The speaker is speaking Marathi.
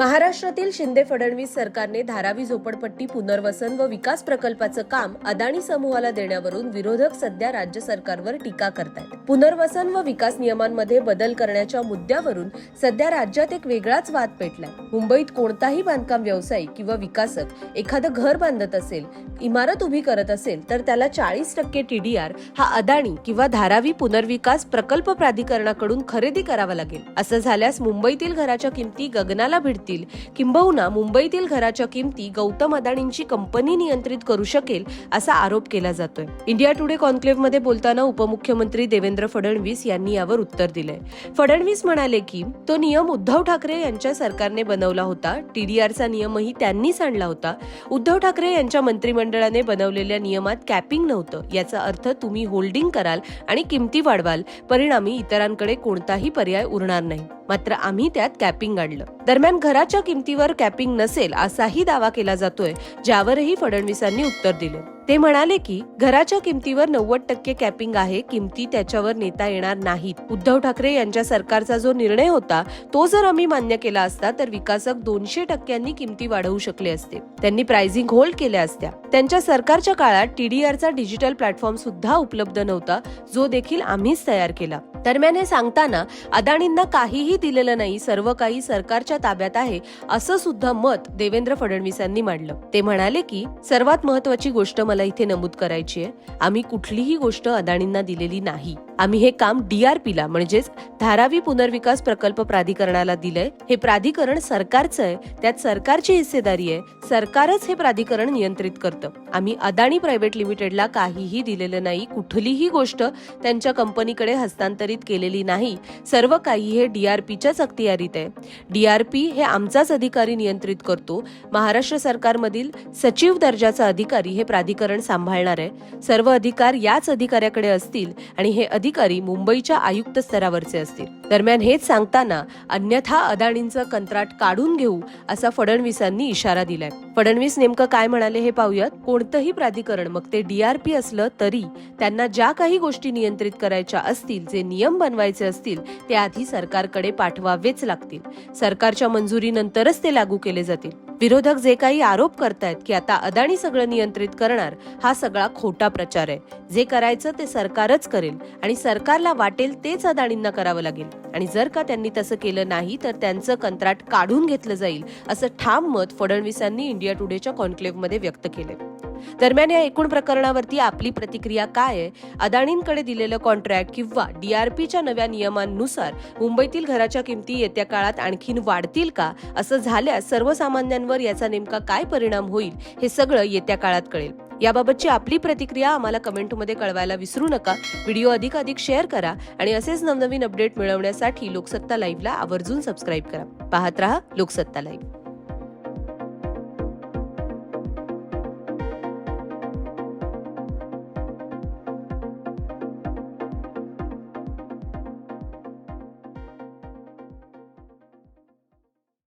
महाराष्ट्रातील शिंदे फडणवीस सरकारने धारावी झोपडपट्टी पुनर्वसन व विकास प्रकल्पाचं काम अदाणी समूहाला देण्यावरून विरोधक सध्या राज्य सरकारवर टीका करतायत. पुनर्वसन व विकास नियमांमध्ये बदल करण्याच्या मुद्द्यावरून सध्या राज्यात एक वेगळाच वाद पेटलाय. मुंबईत कोणताही बांधकाम व्यावसायिक किंवा विकासक एखादं घर बांधत असेल इमारत उभी करत असेल तर त्याला चाळीस टक्के टीडीआर हा अदाणी किंवा धारावी पुनर्विकास प्रकल्प प्राधिकरणाकडून खरेदी करावा लागेल. असं झाल्यास मुंबईतील घराच्या किमती गगनाला भिडतील. किंबहुना मुंबईतील घराच्या किमती गौतम अदानींची कंपनी नियंत्रित करू शकेल असा आरोप केला जातोय. इंडिया टुडे कॉन्क्लेव्हमध्ये बोलताना उपमुख्यमंत्री देवेंद्र फडणवीस यांनी यावर उत्तर दिलंय. फडणवीस म्हणाले की तो नियम उद्धव ठाकरे यांच्या सरकारने बनवला होता. टीडीआरचा नियमही त्यांनीच आणला होता. उद्धव ठाकरे यांच्या मंत्रिमंडळाने बनवलेल्या नियमात कॅपिंग नव्हतं. याचा अर्थ तुम्ही होल्डिंग कराल आणि किमती वाढवाल. परिणामी इतरांकडे कोणताही पर्याय उरणार नाही. मात्र आम्ही त्यात कॅपिंग आणलं. दरम्यान घराच्या किमतीवर कॅपिंग नसेल असाही दावा केला जातोय ज्यावरही फडणवीसांनी उत्तर दिलं. ते म्हणाले की घराच्या किमतीवर नव्वद टक्के कॅपिंग आहे किमती त्याच्यावर नेता येणार नाहीत. उद्धव ठाकरे यांच्या सरकारचा जो निर्णय होता तो जर आम्ही मान्य केला असता तर विकासक दोनशे टक्क्यांनी किमती वाढवू शकले असते. त्यांनी प्राइसिंग होल्ड केल्या असत्या. त्यांच्या सरकारच्या काळात टीडीआरचा डिजिटल प्लॅटफॉर्म सुद्धा उपलब्ध नव्हता जो देखील आम्हीच तयार केला. दरम्यान हे सांगताना अदाणींना काहीही दिलेलं नाही सर्व काही सरकारच्या ताब्यात आहे असं सुद्धा मत देवेंद्र फडणवीसांनी मांडलं. ते म्हणाले की सर्वात महत्वाची गोष्ट मला इथे नमूद करायची आहे. आम्ही कुठलीही गोष्ट अदाणींना दिलेली नाही. आम्ही हे काम डीआरपीला म्हणजेच धारावी पुनर्विकास प्रकल्प प्राधिकरणाला दिलंय. हे प्राधिकरण सरकारचं आहे. त्यात सरकारची हिस्सेदारी आहे. सरकारच हे प्राधिकरण नियंत्रित करतं. आम्ही अदानी प्रायव्हेट लिमिटेडला काहीही दिलेलं नाही. कुठलीही गोष्ट त्यांच्या कंपनीकडे हस्तांतरित केलेली नाही. सर्व काही हे डीआरपीच्याच अखतियारीत आहे. डीआरपी हे आमचाच अधिकारी नियंत्रित करतो. महाराष्ट्र सरकारमधील सचिव दर्जाचा अधिकारी हे प्राधिकरण सांभाळणार आहे. सर्व अधिकार याच अधिकाऱ्याकडे असतील आणि हे अधिक अधिकारी मुंबईच्या आयुक्त स्तरावरचे असतील. दरम्यान हेच सांगताना अन्यथा अदाणींचं कंत्राट काढून घेऊ असा फडणवीसांनी इशारा दिलाय. फडणवीस नेमकं काय म्हणाले हे पाहूयात. कोणतंही प्राधिकरण मग ते डीआरपी असलं तरी त्यांना ज्या काही गोष्टी नियंत्रित करायच्या असतील जे नियम बनवायचे असतील ते आधी सरकारकडे पाठवावेच लागतील. सरकारच्या मंजुरीनंतरच ते लागू केले जातील. विरोधक जे काही आरोप करतायत की आता अदाणी सगळं नियंत्रित करणार हा सगळा खोटा प्रचार आहे. जे करायचं ते सरकारच करेल आणि सरकारला वाटेल तेच अदाणींना करावं लागेल. आणि जर का त्यांनी तसं केलं नाही तर त्यांचं कंत्राट काढून घेतलं जाईल असं ठाम मत फडणवीसांनी इंडिया टुडेच्या कॉन्क्लेव्हमध्ये व्यक्त केलंय. दरम्यान या एकूण प्रकरणावरती आपली प्रतिक्रिया काय आहे? अदाणींकडे दिलेलं कॉन्ट्रॅक्ट किंवा डीआरपीच्या नव्या नियमांनुसार मुंबईतील घराच्या किमती येत्या काळात आणखीन वाढतील का? असं झाल्यास सर्वसामान्यांवर याचा नेमका काय परिणाम होईल? हे सगळं येत्या काळात कळेल. याबाबतची आपली प्रतिक्रिया आम्हाला कमेंटमध्ये कळवायला विसरू नका. व्हिडिओ अधिक अधिक शेअर करा आणि असेच नवनवीन अपडेट मिळवण्यासाठी लोकसत्ता लाईव्हला आवर्जून सबस्क्राईब करा. पाहत रहा लोकसत्ता लाईव्ह.